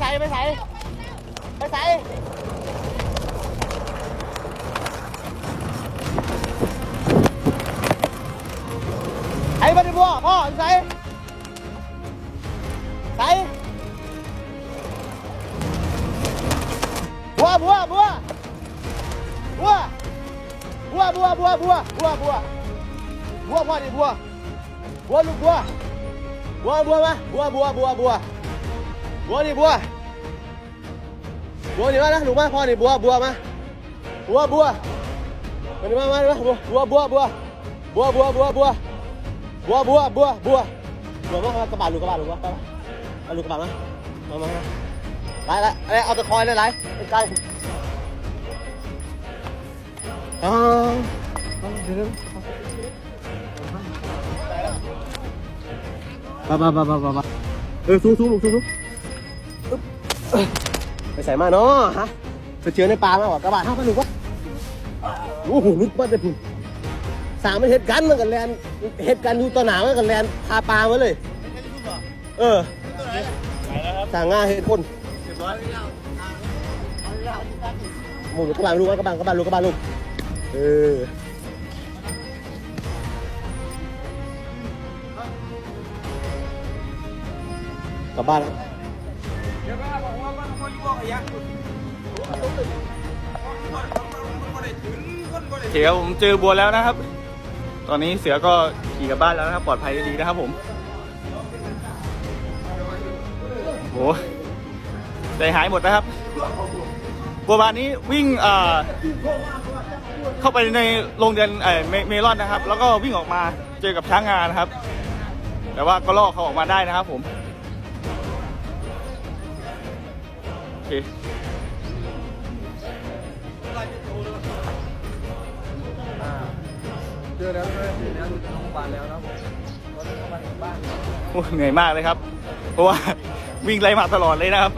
ใส่ไปใส่ไปใส่ไอ้บันทึกพ่อพ่อใส่ใส่บัวบัวบัวบัวบัวบัวบัวบัวบัวบัวบัวพ่อดิบัวบัวลูกบัวบัวบัวมาบัวบัวบัวบัว บัวดิบัว บัวดิมานะลูมาพ่อดิบัวบัวมา บัวบัวมาดิมามาดิมาบัวบัวบัวบัวบัวบัวบัวบัวบัวบัวบัวบัวมากระบาดลูกกระบาดลูกมาไปมาเอาลูกกระบาดมามามามาไปอะไรเอาตะคอยเลยไหลไกลอ๋อเดี๋ยวไปไปไปไปไปเออสู้สู้ลูกสู้สู้ ไปใส่มาเนาะฮะไปเจอในป่ามากกว่ากระบาดห้าพันูกวะโอ้โหลุกมาแต่พุ่นสามมันเหตุกันมันกันแลนเหตุกันอยู่ต่อหนามันกันแลนพาปลามาเลย เออสั่งงาเหตุคนหมุนกระบาดลูกกระบาดกระบาดลูกกระบาดลูกเออกลับบ้านแล้ว เคครับผมเจอบัวแล้วนะครับ ตอนนี้เสือก็ขี่กลับบ้านแล้วนะครับ ปลอดภัยดีนะครับผมโหใจหายหมดนะครับ บัวบานนี้วิ่งเข้าไปในโรงเรียนเมลอนนะครับ แล้วก็วิ่งออกมาเจอกับช้างงานะครับ แต่ว่าก็ลอกเขาออกมาได้นะครับผม เคเจอแล้วเจอแล้วโรงพยาบาลแล้วนะผมก็ต้องเข้ามาถึงบ้าน โอ้เหนื่อยมากเลยครับ เพราะว่าวิ่งไล่มาตลอดเลยนะครับ